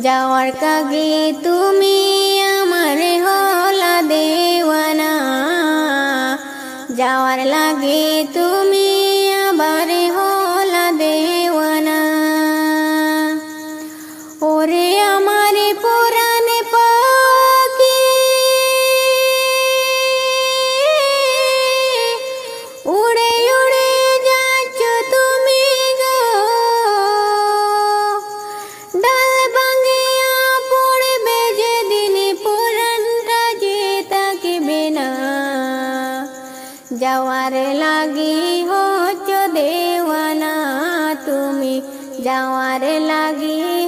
যাওয়ার কাগে তুমি আমার হলা দেওয়ানা। যাওয়ার লাগে তুমি যাওয়ার লাগি হচ্ছ দেওয়ানা তুমি। যাওয়ার লাগি